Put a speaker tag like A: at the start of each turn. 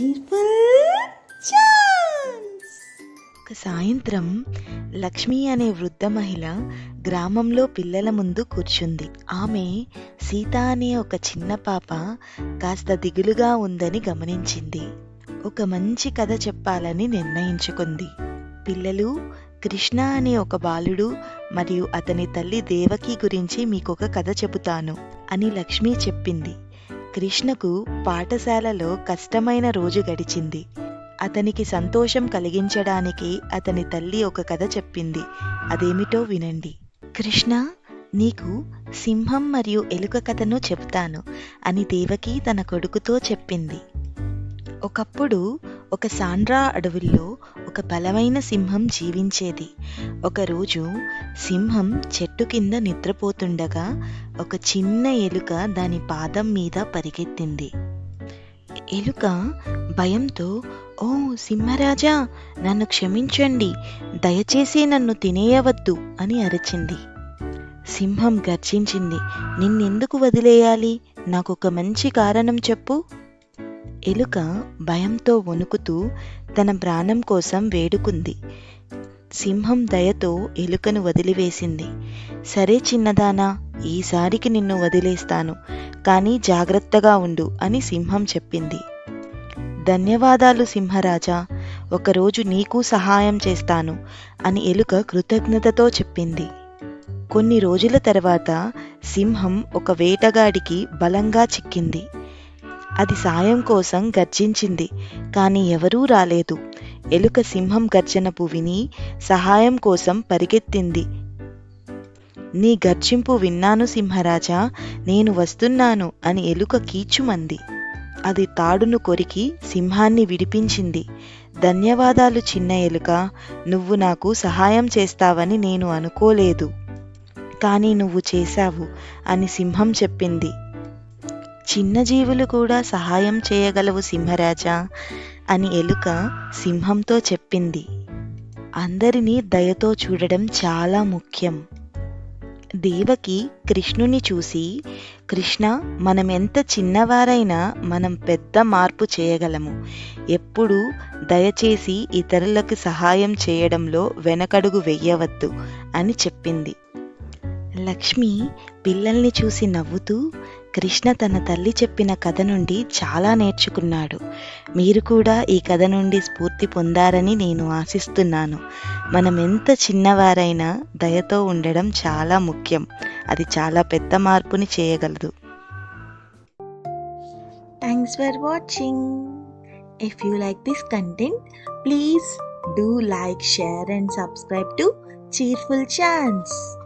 A: cheerful
B: ఒక సాయంత్రం లక్ష్మి అనే వృద్ధ మహిళ గ్రామంలో పిల్లల ముందు కూర్చుంది. ఆమె సీత అనే ఒక చిన్న పాప కాస్త దిగులుగా ఉందని గమనించింది. ఒక మంచి కథ చెప్పాలని నిర్ణయించుకుంది. పిల్లలు కృష్ణ అనే ఒక బాలుడు మరియు అతని తల్లి దేవకి గురించి మీకొక కథ చెబుతాను అని లక్ష్మి చెప్పింది. కృష్ణకు పాఠశాలలో కష్టమైన రోజు గడిచింది. అతనికి సంతోషం కలిగించడానికి అతని తల్లి ఒక కథ చెప్పింది. అదేమిటో వినండి. కృష్ణ నీకు సింహం మరియు ఎలుక కథను చెబుతాను అని దేవకి తన కొడుకుతో చెప్పింది. ఒకప్పుడు ఒక సాండ్రా అడవుల్లో ఒక బలమైన సింహం జీవించేది. ఒకరోజు సింహం చెట్టు కింద నిద్రపోతుండగా ఒక చిన్న ఎలుక దాని పాదం మీద పరిగెత్తింది. ఎలుక భయంతో ఓ సింహరాజా నన్ను క్షమించండి. దయచేసి నన్ను తినేయవద్దు అని అరిచింది. సింహం గర్జించింది నిన్నెందుకు వదిలేయాలి? నాకొక మంచి కారణం చెప్పు. ఎలుక భయంతో వణుకుతూ తన ప్రాణం కోసం వేడుకుంది. సింహం దయతో ఎలుకను వదిలివేసింది. సరే చిన్నదానా ఈసారికి నిన్ను వదిలేస్తాను కానీ జాగ్రత్తగా ఉండు అని సింహం చెప్పింది. ధన్యవాదాలు సింహరాజా ఒకరోజు నీకు సహాయం చేస్తాను అని ఎలుక కృతజ్ఞతతో చెప్పింది. కొన్ని రోజుల తర్వాత సింహం ఒక వేటగాడికి బలంగా చిక్కింది. అది సాయం కోసం గర్జించింది కానీ ఎవరూ రాలేదు. ఎలుక సింహం గర్జనపు విని సహాయం కోసం పరిగెత్తింది. నీ గర్జింపు విన్నాను సింహరాజా నేను వస్తున్నాను అని ఎలుక కీచుమంది. అది తాడును కొరికి సింహాన్ని విడిపించింది. ధన్యవాదాలు చిన్న ఎలుక నువ్వు నాకు సహాయం చేస్తావని నేను అనుకోలేదు. కానీ నువ్వు చేశావు అని సింహం చెప్పింది. చిన్న జీవులు కూడా సహాయం చేయగలవు సింహరాజా అని ఎలుక సింహంతో చెప్పింది. అందరినీ దయతో చూడడం చాలా ముఖ్యం. దేవకి కృష్ణుని చూసి కృష్ణ మనం ఎంత చిన్నవారైనా మనం పెద్ద మార్పు చేయగలము. ఎప్పుడూ దయచేసి ఇతరులకు సహాయం చేయడంలో వెనకడుగు వెయ్యవద్దు అని చెప్పింది. లక్ష్మి పిల్లల్ని చూసి నవ్వుతూ కృష్ణ తన తల్లి చెప్పిన కథ నుండి చాలా నేర్చుకున్నాడు. మీరు కూడా ఈ కథ నుండి స్ఫూర్తి పొందారని నేను ఆశిస్తున్నాను. మనం ఎంత చిన్నవారైనా దయతో ఉండడం చాలా ముఖ్యం. అది చాలా పెద్ద మార్పుని చేయగలదు.
A: Thanks for watching if you like this content please do like share and subscribe to cheerful chance